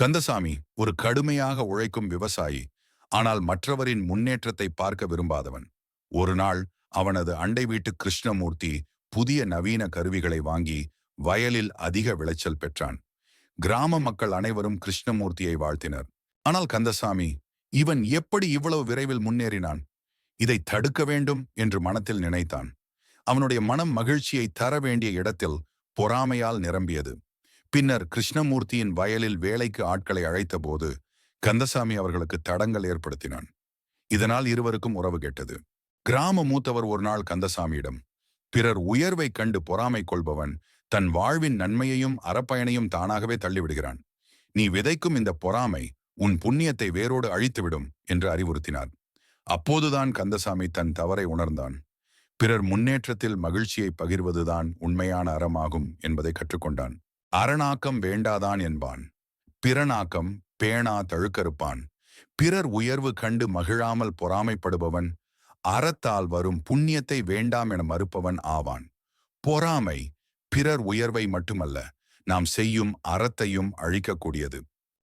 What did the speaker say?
கந்தசாமி ஒரு கடுமையாக உழைக்கும் விவசாயி ஆனால் மற்றவரின் முன்னேற்றத்தை பார்க்க விரும்பாதவன். ஒரு நாள் அவனது அண்டை வீட்டு கிருஷ்ணமூர்த்தி புதிய நவீன கருவிகளை வாங்கி வயலில் அதிக விளைச்சல் பெற்றான். கிராம மக்கள் அனைவரும் கிருஷ்ணமூர்த்தியை வாழ்த்தினர். ஆனால் கந்தசாமி இவன் எப்படி இவ்வளவு விரைவில் முன்னேறினான்? இதை தடுக்க வேண்டும் என்று மனத்தில் நினைத்தான். அவனுடைய மனம் மகிழ்ச்சியை தர வேண்டிய இடத்தில் பொறாமையால் நிரம்பியது. பின்னர் கிருஷ்ணமூர்த்தியின் வயலில் வேலைக்கு ஆட்களை அழைத்தபோது கந்தசாமி அவர்களுக்கு தடங்கள் ஏற்படுத்தினான். இதனால் இருவருக்கும் உறவு கெட்டது. கிராம மூத்தவர் ஒரு நாள் கந்தசாமியிடம் பிறர் உயர்வை கண்டு பொறாமை கொள்பவன் தன் வாழ்வின் நன்மையையும் அறப்பயனையும் தானாகவே தள்ளிவிடுகிறான். நீ விதைக்கும் இந்த பொறாமை உன் புண்ணியத்தை வேரோடு அழித்துவிடும் என்று அறிவுறுத்தினார். அப்போதுதான் கந்தசாமி தன் தவறை உணர்ந்தான். பிறர் முன்னேற்றத்தில் மகிழ்ச்சியை பகிர்வதுதான் உண்மையான அறமாகும் என்பதை கற்றுக்கொண்டான். அரணாக்கம் வேண்டாதான் என்பான். பிறனாக்கம் பேணா தழுக்கறுப்பான். பிறர் உயர்வு கண்டு மகிழாமல் பொறாமைப்படுபவன் அறத்தால் வரும் புண்ணியத்தை வேண்டாம் என மறுப்பவன் ஆவான். பொறாமை பிறர் உயர்வை மட்டுமல்ல நாம் செய்யும் அறத்தையும் அழிக்கக்கூடியது.